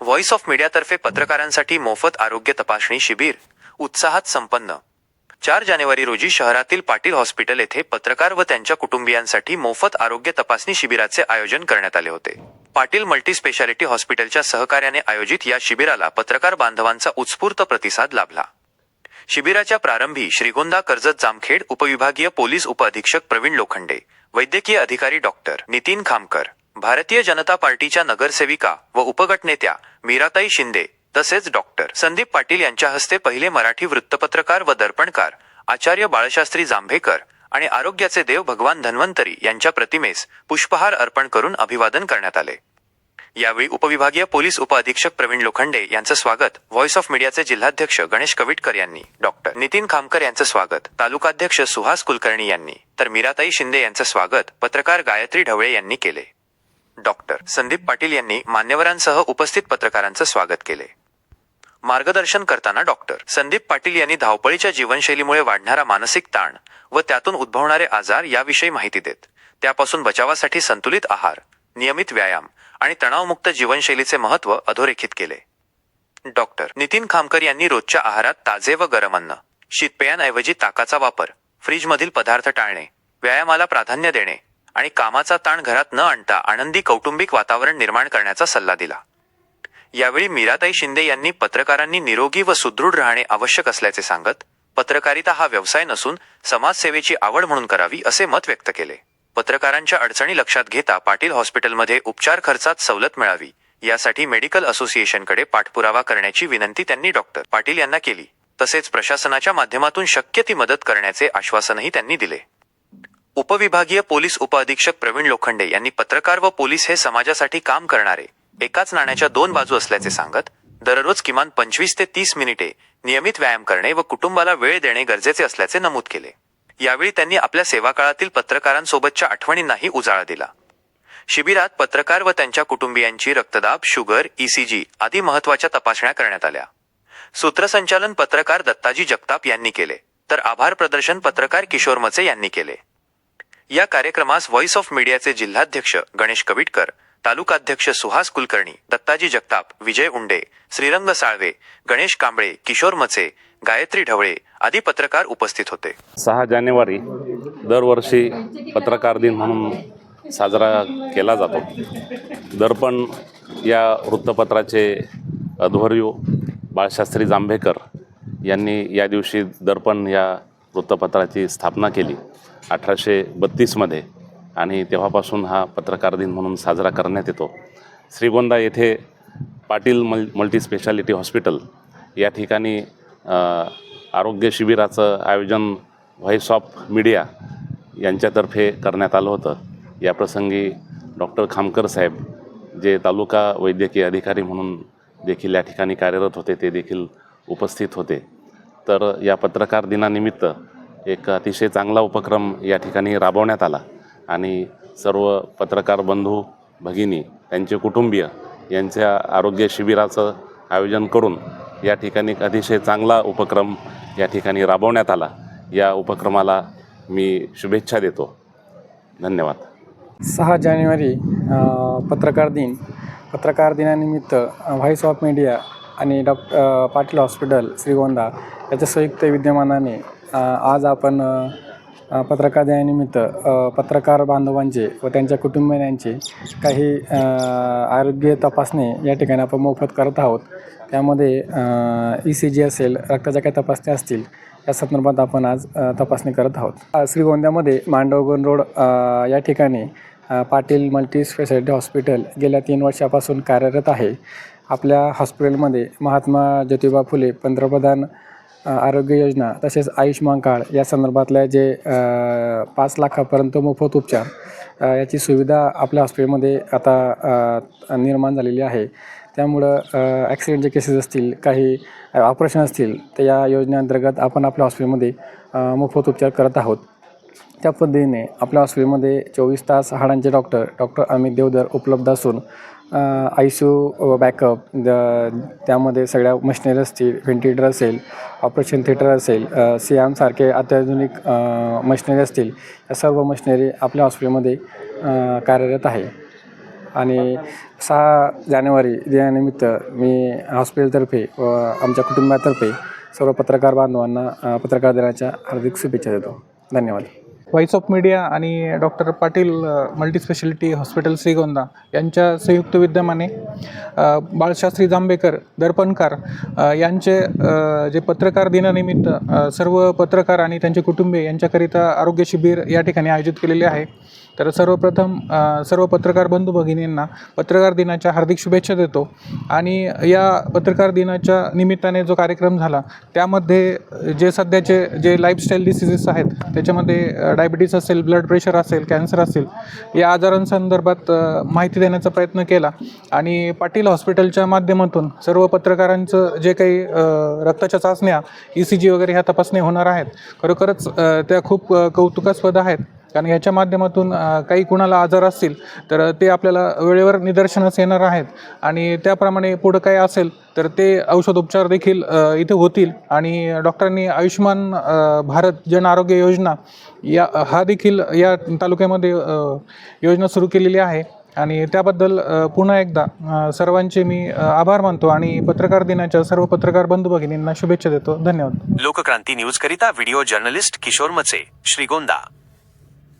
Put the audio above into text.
Voice of मीडियातर्फे पत्रकारांसाठी मोफत आरोग्य तपासणी शिबिर. उत्साहात संपन्न. चार जानेवारी रोजी शहरातील पाटील हॉस्पिटल येथे पत्रकार व त्यांच्या कुटुंबियांसाठी मोफत आरोग्य तपासणी शिबिराचे आयोजन करण्यात आले होते. पाटील मल्टी स्पेशालिटी हॉस्पिटलच्या सहकार्याने आयोजित या शिबिराला पत्रकार बांधवांचा उत्स्फूर्त प्रतिसाद लाभला. शिबिराच्या प्रारंभी श्रीगोंदा कर्जत जामखेड उपविभागीय पोलीस उपअधीक्षक प्रवीण लोखंडे वैद्यकीय अधिकारी डॉक्टर नितीन खामकर भारतीय जनता पार्टीच्या नगरसेविका व उपगटनेत्या मीराताई शिंदे तसेच डॉक्टर संदीप पाटील यांच्या हस्ते पहिले मराठी वृत्तपत्रकार व दर्पणकार आचार्य बाळशास्त्री जांभेकर आणि आरोग्याचे देव भगवान धन्वंतरी यांच्या प्रतिमेस पुष्पहार अर्पण करून अभिवादन करण्यात आले. यावेळी उपविभागीय पोलीस उपअधीक्षक प्रवीण लोखंडे यांचं स्वागत व्हॉइस ऑफ मीडियाचे जिल्हाध्यक्ष गणेश कविटकर यांनी डॉक्टर नितीन खामकर यांचं स्वागत तालुकाध्यक्ष सुहास कुलकर्णी यांनी तर मीराताई शिंदे यांचं स्वागत पत्रकार गायत्री ढवळे यांनी केले. डॉक्टर संदीप पाटील यांनी मान्यवरांसह उपस्थित पत्रकारांचं स्वागत केले. मार्गदर्शन करताना डॉक्टर संदीप पाटील यांनी धावपळीच्या जीवनशैलीमुळे वाढणारा मानसिक ताण व त्यातून उद्भवणारे आजार याविषयी माहिती देत त्यापासून बचावासाठी संतुलित आहार नियमित व्यायाम आणि तणावमुक्त जीवनशैलीचे महत्त्व अधोरेखित केले. डॉक्टर नितीन खामकर यांनी रोजच्या आहारात ताजे व गरम अन्न शीतपेयांऐवजी ताकाचा वापर फ्रीजमधील पदार्थ टाळणे व्यायामाला प्राधान्य देणे आणि कामाचा ताण घरात न आणता आनंदी कौटुंबिक वातावरण निर्माण करण्याचा सल्ला दिला. यावेळी मीराताई शिंदे यांनी पत्रकारांनी निरोगी व सुदृढ राहणे आवश्यक असल्याचे सांगत पत्रकारिता हा व्यवसाय नसून समाजसेवेची आवड म्हणून करावी असे मत व्यक्त केले. पत्रकारांच्या अडचणी लक्षात घेता पाटील हॉस्पिटलमध्ये उपचार खर्चात सवलत मिळावी यासाठी मेडिकल असोसिएशनकडे पाठपुरावा करण्याची विनंती त्यांनी डॉक्टर पाटील यांना केली. तसेच प्रशासनाच्या माध्यमातून शक्य ती मदत करण्याचे आश्वासनही त्यांनी दिले. उपविभागीय पोलीस उपअधीक्षक प्रवीण लोखंडे यांनी पत्रकार व पोलीस हे समाजासाठी काम करणारे एकाच नाण्याच्या दोन बाजू असल्याचे सांगत दररोज किमान पंचवीस ते तीस मिनिटे नियमित व्यायाम करणे व कुटुंबाला वेळ देणे गरजेचे असल्याचे नमूद केले. यावेळी त्यांनी आपल्या सेवाकाळातील पत्रकारांसोबतच्या आठवणींनाही उजाळा दिला. शिबिरात पत्रकार व त्यांच्या कुटुंबियांची रक्तदाब शुगर ईसीजी आदी महत्त्वाच्या तपासण्या करण्यात आल्या. सूत्रसंचालन पत्रकार दत्ताजी जगताप यांनी केले तर आभार प्रदर्शन पत्रकार किशोर मचे यांनी केले. या कार्यक्रमास व्हॉइस ऑफ मीडियाचे जिल्हाध्यक्ष गणेश कविटकर तालुकाध्यक्ष सुहास कुलकर्णी दत्ताजी जगताप विजय उंडे श्रीरंग साळवे गणेश कांबळे किशोर मचे गायत्री ढवळे आदी पत्रकार उपस्थित होते. सहा जानेवारी दरवर्षी पत्रकार दिन म्हणून साजरा केला जातो. दर्पण या वृत्तपत्राचे अध्वर्यू बाळशास्त्री जांभेकर यांनी या दिवशी दर्पण या वृत्तपत्राची स्थापना केली अठराशे बत्तीसमध्ये. आणि तेव्हापासून हा पत्रकार दिन म्हणून साजरा करण्यात येतो. श्रीगोंदा येथे पाटील मल मल्टी स्पेशालिटी हॉस्पिटल या ठिकाणी आरोग्य शिबिराचं आयोजन व्हॉईस ऑफ मीडिया यांच्यातर्फे करण्यात आलं होतं. याप्रसंगी डॉक्टर खामकर साहेब जे तालुका वैद्यकीय अधिकारी म्हणून देखील या ठिकाणी कार्यरत होते ते देखील उपस्थित होते. तर या पत्रकार दिनानिमित्त एक अतिशय चांगला उपक्रम या ठिकाणी राबवण्यात आला. आणि सर्व पत्रकार बंधू भगिनी त्यांचे कुटुंबीय यांच्या आरोग्य शिबिराचं आयोजन करून या ठिकाणी एक अतिशय चांगला उपक्रम या ठिकाणी राबवण्यात आला. या उपक्रमाला मी शुभेच्छा देतो. धन्यवाद. सहा जानेवारी पत्रकार दिन. पत्रकार दिनानिमित्त व्हॉइस ऑफ मीडिया आणि डॉक्ट पाटील हॉस्पिटल श्रीगोंदा याच्या संयुक्त विद्यमानाने आज आपण पत्रकार दिनानिमित्त पत्रकार बांधवांचे व त्यांच्या कुटुंबियांचे काही आरोग्य तपासणी या ठिकाणी आपण मोफत करत आहोत. त्यामध्ये ई सी जी असेल रक्ताच्या काही तपासण्या असतील या संदर्भात आपण आज तपासणी करत आहोत. श्रीगोंद्यामध्ये मांडवगण रोड या ठिकाणी पाटील मल्टी स्पेशालिटी हॉस्पिटल गेल्या तीन वर्षापासून कार्यरत आहे. आपल्या हॉस्पिटलमध्ये महात्मा ज्योतिबा फुले पंतप्रधान आरोग्य योजना तसेच आयुष्यमान कार्ड या संदर्भातल्या जे पाच लाखापर्यंत मोफत उपचार याची सुविधा आपल्या हॉस्पिटलमध्ये आता निर्माण झालेली आहे. त्यामुळं ॲक्सिडेंटचे केसेस असतील काही ऑपरेशन असतील तर या योजनेअंतर्गत आपण आपल्या हॉस्पिटलमध्ये मोफत उपचार करत आहोत. त्या पद्धतीने आपल्या हॉस्पिटलमध्ये चोवीस तास हाडांचे डॉक्टर डॉक्टर अमित देवधर उपलब्ध असून आय सी यू बॅकअप द त्यामध्ये सगळ्या मशिनरी असतील व्हेंटिलेटर असेल ऑपरेशन थिएटर असेल सी एमसारखे अत्याधुनिक मशिनरी असतील या सर्व मशिनरी आपल्या हॉस्पिटलमध्ये कार्यरत आहे. आणि सहा जानेवारी दिनानिमित्त मी हॉस्पिटलतर्फे व आमच्या कुटुंबातर्फे सर्व पत्रकार बांधवांना पत्रकार दिनाच्या हार्दिक शुभेच्छा देतो. धन्यवाद. व्हॉइस ऑफ मीडिया आणि doctor Patil multispeciality hospital Shrigonda यांच्या संयुक्त विद्यमाने बाळशास्त्री जांभेकर दर्पणकार यांचे जे पत्रकार दिनानिमित्त सर्व पत्रकार आणि त्यांचे कुटुंबीय यांच्याकरिता आरोग्य शिबिर या ठिकाणी आयोजित केलेले आहे. तर सर्वप्रथम सर्व पत्रकार बंधू भगिनींना पत्रकार दिनाच्या हार्दिक शुभेच्छा देतो आणि या पत्रकार दिनाच्या निमित्ताने जो कार्यक्रम झाला त्यामध्ये जे सध्याचे जे लाईफस्टाईल डिसिजेस आहेत त्याच्यामध्ये डायबिटीस असेल ब्लड प्रेशर असेल कॅन्सर असेल या आजारांसंदर्भात माहिती देण्याचा प्रयत्न केला. आणि पाटील हॉस्पिटलच्या माध्यमातून सर्व पत्रकारांचं जे काही रक्ताच्या चाचण्या ई सी जी वगैरे ह्या तपासण्या होणार आहेत. खरोखरच त्या खूप कौतुकास्पद आहेत. कारण ह्याच्या माध्यमातून काही कुणाला आजार असतील तर ते आपल्याला वेळेवर निदर्शनास येणार आहेत. आणि त्याप्रमाणे पुढं काय असेल तर ते औषधोपचार देखील इथे होतील. आणि डॉक्टरांनी आयुष्यमान भारत जन आरोग्य योजना या हा देखील या तालुक्यामध्ये योजना सुरू केलेली आहे. आणि त्याबद्दल पुन्हा एकदा सर्वांचे मी आभार मानतो आणि पत्रकार दिनाच्या सर्व पत्रकार बंधू भगिनींना शुभेच्छा देतो. धन्यवाद. लोकक्रांती न्यूज करिता व्हिडिओ जर्नलिस्ट किशोर मचे श्रीगोंदा.